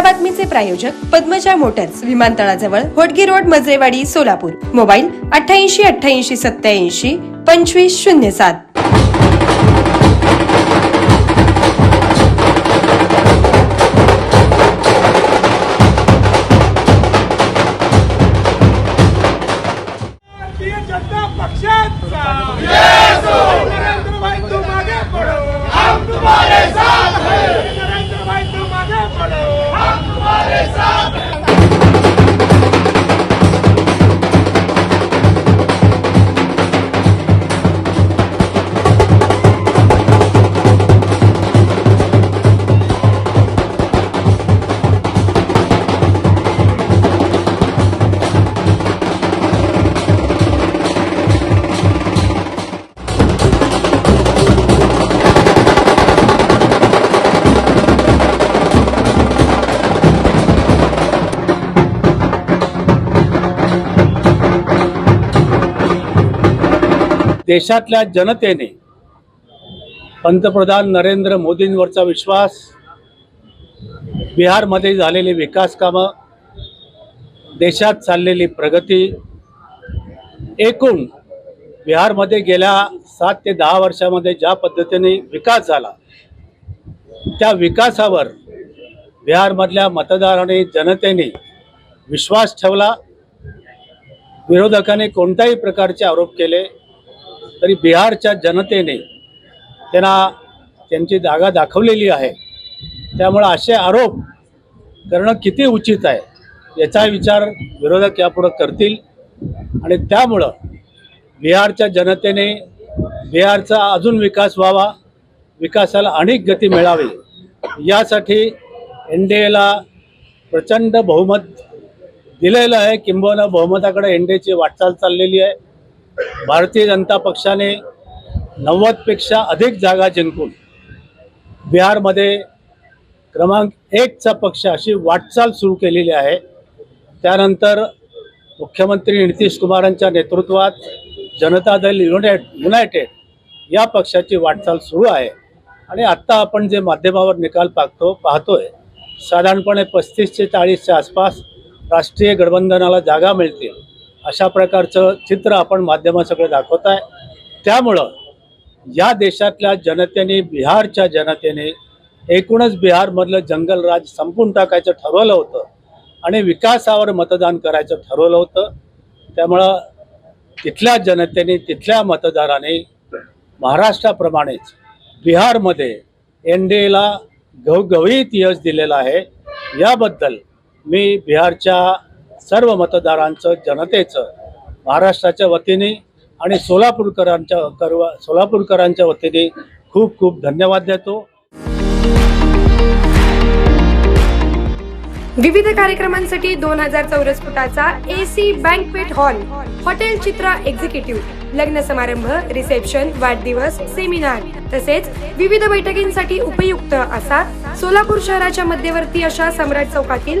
या बातमीचे प्रायोजक पद्मजा मोटर्स विमानतळाजवळ होटगी रोड मजरेवाडी सोलापूर. मोबाईल अठ्ठ्याऐंशी अठ्ठ्याऐंशी सत्याऐंशी पंचवीस शून्य सात. देशातल्या जनतेने पंतप्रधान नरेंद्र मोदींवरचा विश्वास बिहारमध्ये झालेली विकास कामं देशात चाललेली प्रगती एकूण बिहारमध्ये गेल्या सात ते दहा वर्षामध्ये ज्या पद्धतीने विकास झाला त्या विकासावर बिहारमधल्या मतदाराने जनतेने विश्वास ठेवला. विरोधकांनी कोणत्याही प्रकारचे आरोप केले. तरी बिहारच्या जनतेने त्यांना त्यांची जागा दाखवलेली आहे. त्यामुळं असे आरोप करणं किती उचित आहे याचा विचार विरोधक यापुढं करतील. आणि त्यामुळं बिहारच्या जनतेने बिहारचा अजून विकास व्हावा विकासाला अनेक गती मिळावी यासाठी एन डी एला प्रचंड बहुमत दिलेलं आहे. किंबहुना बहुमताकडे एन डी एची वाटचाल चाललेली आहे. भारतीय जनता पक्षाने नव्वदपेक्षा अधिक जागा जिंकून बिहारमध्ये क्रमांक एकचा पक्ष अशी वाटचाल सुरू केलेली आहे. त्यानंतर मुख्यमंत्री नितीश कुमारांच्या नेतृत्वात जनता दल युनायट युनायटेड या पक्षाची वाटचाल सुरू आहे. आणि आत्ता आपण जे माध्यमावर निकाल पाहतो पाहतोय साधारणपणे पस्तीस ते चाळीसच्या आसपास राष्ट्रीय गठबंधनाला जागा मिळतील. अशा प्रकारचं चित्र आपण माध्यमासकडे दाखवत आहे. त्यामुळं या देशातल्या जनतेने बिहारच्या जनतेने एकूणच बिहारमधलं जंगलराज संपून टाकायचं ठरवलं होतं आणि विकासावर मतदान करायचं ठरवलं होतं. त्यामुळं तिथल्या जनतेने तिथल्या मतदाराने महाराष्ट्राप्रमाणेच बिहारमध्ये एन डी एला घवघवीत यश दिलेलं आहे. याबद्दल मी बिहारच्या सर्व मतदारांचं जनतेचं महाराष्ट्राच्या वतीने आणि सोलापूरकरांच्या करवा सोलापूरकरांच्या वतीने खूप खूप धन्यवाद देतो. विविध कार्यक्रमांसाठी दोन हजार चौरस फुटाचा AC banquet hall hotel Chitra executive लग्न समारंभ रिसेप्शन वाढदिवस सेमिनार तसेच विविध बैठकींसाठी उपयुक्त असा सोलापूर शहराच्या मध्यवर्ती अशा सम्राट चौकातील